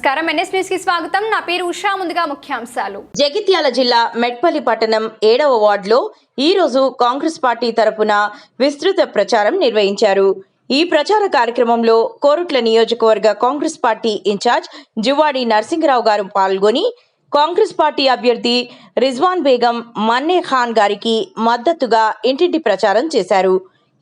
నమస్కారం. ఎన్ఎస్ న్యూస్కి స్వాగతం. నా పేరు ఉషా. ముందుగా ముఖ్యాంశాలు. జగిత్యాల జిల్లా మెట్పల్లి పట్టణం ఏడవ వార్డులో ఈ రోజు కాంగ్రెస్ పార్టీ తరపున విస్తృత ప్రచారం నిర్వహించారు. ఈ ప్రచార కార్యక్రమంలో కోరుట్ల నియోజకవర్గ కాంగ్రెస్ పార్టీ ఇన్ఛార్జ్ జువాడి నరసింహరావు గారు పాల్గొని కాంగ్రెస్ పార్టీ అభ్యర్థి రిజ్వాన్ బేగం మన్నే ఖాన్ గారికి మద్దతుగా ఇంటింటి ప్రచారం చేశారు.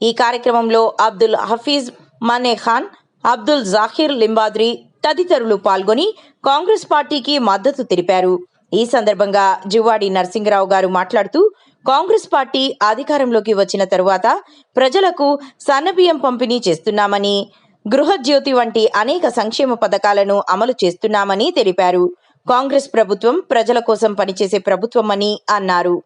ఈ కార్యక్రమంలో అబ్దుల్ హఫీజ్ మన్నే ఖాన్ అబ్దుల్ జాహిర్ లింబాద్రి తదితరులు పాల్గొని కాంగ్రెస్ పార్టీకి మద్దతు తెలిపారు. ఈ సందర్భంగా జువాడి నరసింహరావు గారు మాట్లాడుతూ కాంగ్రెస్ పార్టీ అధికారంలోకి వచ్చిన తరువాత ప్రజలకు సన్నబియ్యం పంపిణీ చేస్తున్నామని గృహజ్యోతి వంటి అనేక సంక్షేమ పథకాలను అమలు చేస్తున్నామని తెలిపారు. కాంగ్రెస్ ప్రభుత్వం ప్రజల కోసం పనిచేసే ప్రభుత్వమని అన్నారు.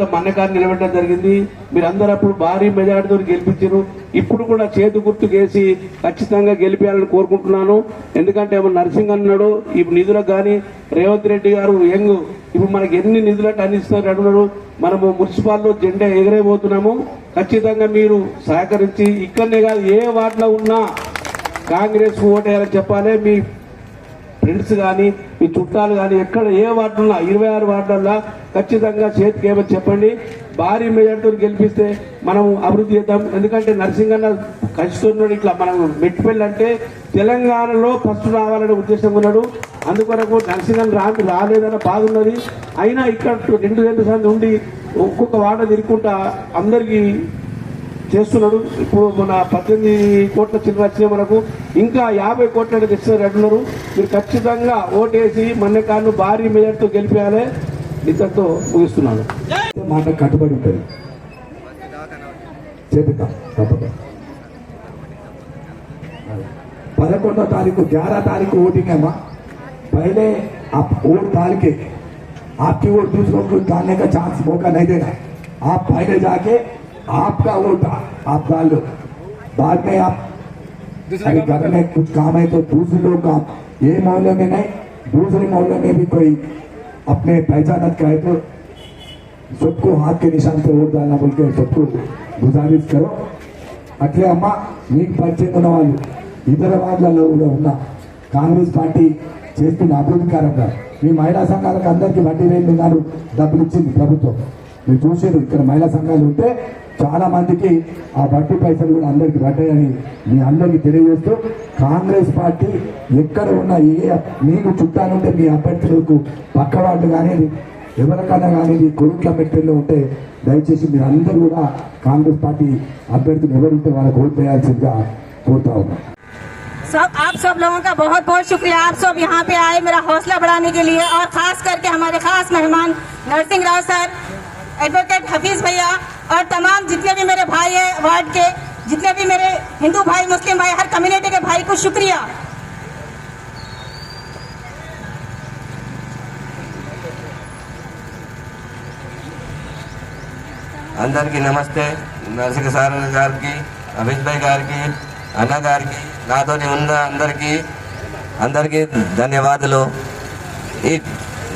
తర్వాత మన్నకారు నిలబెట్టడం జరిగింది. మీరందరూ అప్పుడు భారీ మెజార్టీతో గెలిపించారు. ఇప్పుడు కూడా చేతి గుర్తు చేసి ఖచ్చితంగా గెలిపించాలని కోరుకుంటున్నాను. ఎందుకంటే మన అన్నాడు ఇప్పుడు నిధులకు కానీ రేవంత్ రెడ్డి గారు యంగ్. ఇప్పుడు మనకి ఎన్ని నిధులంటే అందిస్తున్నారు అంటున్నారు. మనము మున్సిపాల్లో జెండా ఎగరేయబోతున్నాము. ఖచ్చితంగా మీరు సహకరించి ఇక్కడనే కాదు ఏ వార్డులో ఉన్నా కాంగ్రెస్ ఓటేయాలని చెప్పాలి. మీ ఫ్రెండ్స్ కానీ మీ చుట్టాలు కానీ ఎక్కడ ఏ వార్డున్నా ఇరవై ఆరు వార్డుల్లో ఖచ్చితంగా చేతికి ఏమని చెప్పండి. భారీ మెజార్టీతో గెలిపిస్తే మనం అభివృద్ధి చేద్దాం. ఎందుకంటే నరసింహన్న కలుస్తున్నాడు ఇట్లా. మనం మెట్టిపల్లి అంటే తెలంగాణలో ఫస్ట్ రావాలనే ఉద్దేశం ఉన్నాడు. అందుకొరకు నరసింహన్ రా రాలేదన్న బాగున్నది అయినా ఇక్కడ రెండు రెండు సార్లు ఉండి ఒక్కొక్క వార్డు తిరుగుకుంటా అందరికీ చేస్తున్నాడు ఇప్పుడు మన పద్దెనిమిది కోట్ల చిల్లర వచ్చినాయి మనకు ఇంకా యాభై కోట్ల తెచ్చిన అంటున్నారు మీరు ఖచ్చితంగా ఓటేసి మన్నెకాన్ని భారీ మెజార్టీతో గెలిపేయాలి ఇంతటితో ముగిస్తున్నాను మాట కట్టుబడి ఉంటుంది చేపిద్దాం తప్పక पदकोंडो तारीख को ग्यारह तारीख को वोटिंग है माँ पहले आप वोट डाल के आपकी वोट दूसरों को डालने का चांस मौका नहीं देना आप पहले जाके आपका वोट आप डाल लो बाद में आप अगर घर में कुछ काम है तो दूसरे लोग काम ये मोहल्ले में नहीं दूसरे मोहल्ले में भी कोई अपने पहचानत का है तो सबको हाथ के निशान पे वोट डालना बोल के सबको गुजारिश करो అట్లే అమ్మ మీకు పరిచయం ఉన్న వాళ్ళు ఇతర వాళ్ళలో కూడా ఉన్న కాంగ్రెస్ పార్టీ చేస్తున్న అభివృద్ధి కారంగా మీ మహిళా సంఘాలకు అందరికీ వడ్డీ రేట్లు ఉన్నారు డబ్బులు ఇచ్చింది ప్రభుత్వం మీరు చూసారు ఇక్కడ మహిళా సంఘాలు ఉంటే చాలా మందికి ఆ వడ్డీ పైసలు కూడా అందరికి పడ్డాయని మీ అందరికీ తెలియజేస్తూ కాంగ్రెస్ పార్టీ ఎక్కడ ఉన్న ఏ మీకు చుట్టాలుంటే మీ అభ్యర్థులకు పక్క వాళ్ళు కానీ ఎవరికైనా కానీ మీ కొడుకుల మెట్టెల్లో ఉంటే దయచేసి మీరు అందరూ కూడా కాంగ్రెస్ పార్టీ అభ్యర్థులు ఎవరుంటే వాళ్ళకి ఓటు వేయాల్సిందిగా కోరుతా ఉన్నాం सब आप सब लोगों का बहुत बहुत शुक्रिया आप सब यहाँ पे आए मेरा हौसला बढ़ाने के लिए और खास करके हमारे खास मेहमान नरसिंह राव सर एडवोकेट हफीज भैया और तमाम जितने भी मेरे भाई हैं वार्ड के जितने भी मेरे हिंदू भाई मुस्लिम भाई हर कम्युनिटी के भाई को शुक्रिया అందరికీ నమస్తే నరసింహ సార్ గారికి అమిత్ భాయ్ గారికి అన్న గారికి నాతోని ఉన్న అందరికీ అందరికీ ధన్యవాదాలు ఈ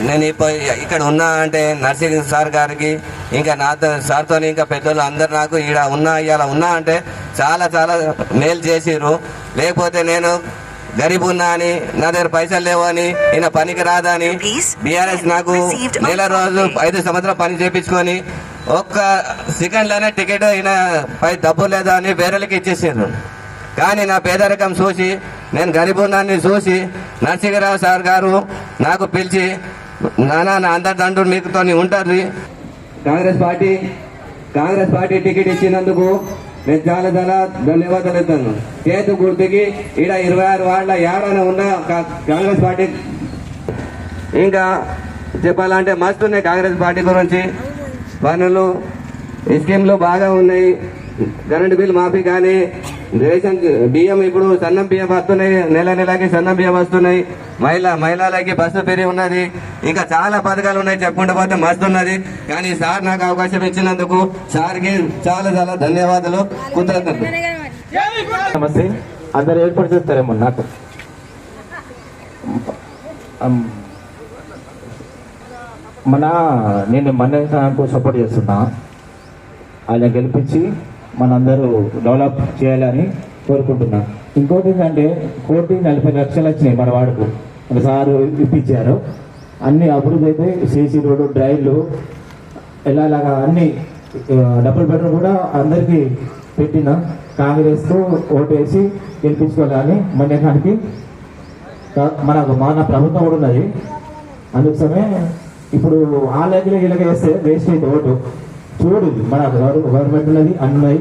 నేను ఇప్పుడు ఇక్కడ ఉన్నా అంటే నరసింహ సార్ గారికి ఇంకా నాతో సార్తో ఇంకా పెద్దలు అందరు నాకు ఇక్కడ ఉన్నా ఇలా ఉన్నా అంటే చాలా చాలా మేలు చేసిర్రు. లేకపోతే నేను గరీబ్ ఉన్నా అని నా దగ్గర పైసలు లేవు అని ఈయన పనికి రాదని బీఆర్ఎస్ నాకు నెల రోజు ఐదు సంవత్సరాలు పని చేపించుకొని ఒక్క సెకండ్లోనే టికెట్ అయిన పై డబ్బు లేదా అని వేరేలకి ఇచ్చేసారు కానీ నా పేదరికం చూసి నేను గరీబున్నాన్ని చూసి నరసింహరావు సార్ గారు నాకు పిలిచి నానా నా అందరి దండు మీకుతో ఉంటారు Congress party Congress party ticket ఇచ్చినందుకు నేను చాలా చాలా ధన్యవాదాలు ఇస్తాను. చేతు గుర్తుకి ఈడ ఇరవై ఆరు వాళ్ళ ఏడానే ఉన్న కా- కాంగ్రెస్ పార్టీ. ఇంకా చెప్పాలంటే మస్తు ఉన్నాయి కాంగ్రెస్ పార్టీ గురించి. పనులు స్కీమ్లు బాగా ఉన్నాయి. కరెంటు బిల్ మాఫీ కానీ రేషన్ బియ్యం ఇప్పుడు సన్నం బియ్యం వస్తున్నాయి నెల నెలకి సన్నం బియ్యం వస్తున్నాయి. మహిళ మహిళలకి బస్సు పెరిగి ఉన్నది. ఇంకా చాలా పథకాలు ఉన్నాయి చెప్పుకుంటూ పోతే మస్తు ఉన్నది. కానీ సార్ నాకు అవకాశం ఇచ్చినందుకు సార్కి చాలా చాలా ధన్యవాదాలు. కృతజ్ఞతలు నమస్తే. అందరు ఏర్పాటు చేస్తారేమో నాకు. మన నేను మన్నకు సపోర్ట్ చేస్తున్నా. ఆయన గెలిపించి మనందరూ డెవలప్ చేయాలని కోరుకుంటున్నా. ఇంకోటి ఏంటంటే కోటి నలభై లక్షలు వచ్చినాయి మన వాడుకు. మన సారు ఇప్పించారు. అన్ని అభివృద్ధి అయితే సీసీ రోడ్డు డ్రైన్లు ఇలాగా అన్ని ఆ, డబుల్ బెడ్రూమ్ కూడా అందరికీ పెట్టిన. కాంగ్రెస్కు ఓటు వేసి గెలిపించుకోవాలని మన్యకానికి మన మన ప్రభుత్వం కూడా ఉన్నది. అందుకోసమే ఇప్పుడు ఆ లెక్కలు ఇలాగ వేస్తే వేస్ట్ అయితే ఓటు. చూడు మన గవర్నమెంట్ ఉన్నది అన్నది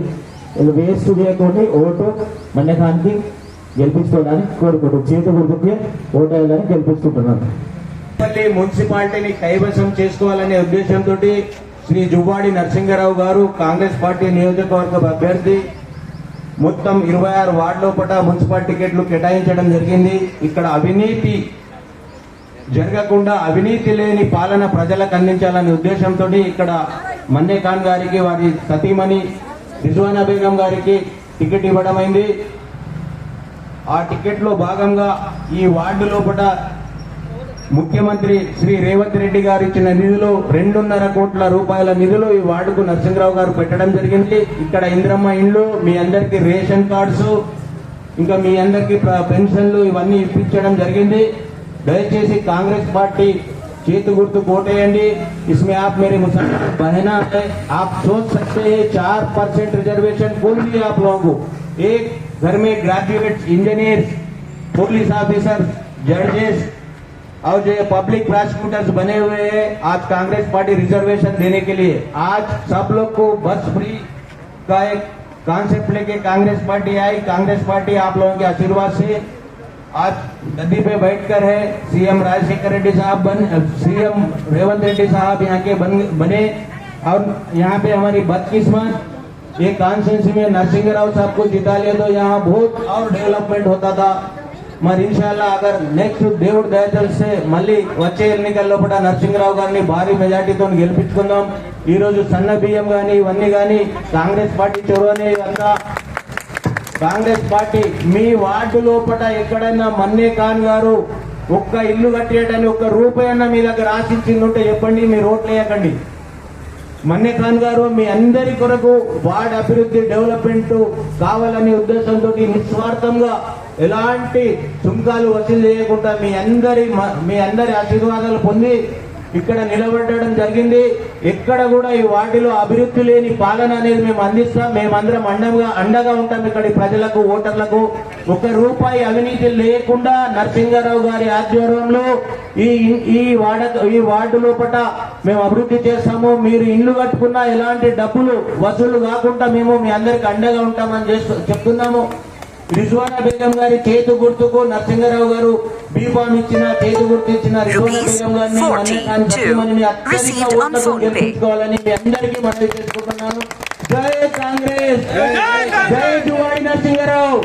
వేస్ట్ చేయకుండా ఓటు మన్యకాంతి గెలిపించుకోవడానికి కోరుకుంటున్నాను చేతి గుర్తుకే ఓటు వేయాలని గెలిపించుకుంటున్నాను మున్సిపాలిటీని కైవసం చేసుకోవాలనే ఉద్దేశంతో శ్రీ జువ్వాడి నరసింహారావు గారు కాంగ్రెస్ పార్టీ నియోజకవర్గ అభ్యర్థి మొత్తం ఇరవై ఆరు వార్డులో పట మున్సిపల్ టికెట్లు కేటాయించడం జరిగింది. ఇక్కడ అవినీతి జరగకుండా అవినీతి లేని పాలన ప్రజలకు అందించాలనే ఉద్దేశంతో ఇక్కడ మన్నే ఖాన్ గారికి వారి సతీమణి రిజ్వానా బేగం గారికి టికెట్ ఇవ్వడమైంది. ఆ టికెట్లో భాగంగా ఈ వార్డు లోపల ముఖ్యమంత్రి శ్రీ రేవంత్ రెడ్డి గారు ఇచ్చిన నిధులు రెండున్నర కోట్ల రూపాయల నిధులు ఈ వార్డుకు నరసింహరావు గారు పెట్టడం జరిగింది. ఇక్కడ ఇంద్రమ్మ ఇండ్లు మీ అందరికి రేషన్ కార్డ్స్ ఇంకా మీ అందరికి పెన్షన్లు ఇవన్నీ ఇప్పించడం జరిగింది. దయచేసి కాంగ్రెస్ పార్టీ चेत गुप्त कोटे एंडी इसमें आप मेरे मुसलमान बहना है। आप सोच सकते हैं, चार परसेंट रिजर्वेशन बोल दिए आप लोगों को। एक घर में ग्रेजुएट इंजीनियर पुलिस ऑफिसर जजेस और जो पब्लिक प्रोसिक्यूटर्स बने हुए हैं, आज कांग्रेस पार्टी रिजर्वेशन देने के लिए। आज सब लोग को बस फ्री का एक कॉन्सेप्ट लेके कांग्रेस पार्टी आई। कांग्रेस पार्टी आप लोगों के आशीर्वाद से आज गद्दी पे बैठकर है सीएम राजशेखर रेड्डी साहब बन सीएम रेवंत रेड्डी साहब यहाँ के बन बने और यहाँ पे हमारी बदकिस्मत ये कॉन्स्टिट्यूंसी में नरसिंह राव साहब को जिता लिया तो यहाँ बहुत और डेवलपमेंट होता था మరి ఇన్షాల్లా అగర్ నెక్స్ట్ దేవుడు దయచేస్తే మళ్ళీ వచ్చే ఎన్నికల్లో కూడా నరసింహరావు గారిని భారీ మెజార్టీతో గెలిపించుకుందాం ఈ రోజు సన్న బియ్యం గాని ఇవన్నీ గాని కాంగ్రెస్ పార్టీ చొరవనే అంతా కాంగ్రెస్ పార్టీ మీ వార్డు లోపల ఎక్కడైనా మన్నే ఖాన్ గారు ఒక్క ఇల్లు కట్టేయడానికి ఒక్క రూపాయి అన్న మీ దగ్గర ఆశించింది ఉంటే చెప్పండి మీరు రోడ్లు వేయకండి. మన్నే ఖాన్ గారు మీ అందరి కొరకు వార్డ్ అభివృద్ధి డెవలప్మెంట్ కావాలనే ఉద్దేశంతో నిస్వార్థంగా ఎలాంటి సుంకాలు వసూలు చేయకుండా మీ అందరి మ- మీ అందరి ఆశీర్వాదాలు పొంది ఇక్కడ నిలబడడం జరిగింది. ఎక్కడ కూడా ఈ వార్డులో అభివృద్ధి లేని పాలన అనేది మేము అందిస్తాం. మేమందరం అండగా అండగా ఉంటాం ఇక్కడి ప్రజలకు ఓటర్లకు. ఒక రూపాయి అవినీతి లేకుండా నరసింహారావు గారి ఆధ్వర్యంలో ఈ ఈ వాడ ఈ వార్డు లోపల మేము అభివృద్ధి చేస్తాము. మీరు ఇల్లు కట్టుకున్నా ఎలాంటి డబ్బులు వసూలు కాకుండా మేము మీ అందరికి అండగా ఉంటామని చెప్తున్నాము. రిజ్వానా బేగం గారి చేతు గుర్తుకు నరసింహారావు గారు బీఫామ్ ఇచ్చిన చేతు గుర్తు ఇచ్చిన రిజ్వానా బేగం గారిని సత్యమణిని అత్యధిక ఓట్లతో గెలిపించుకోవాలని మీ అందరికీ మనవి చేసుకుంటున్నాను. జై కాంగ్రెస్! జై జువాడి నరసింహారావు!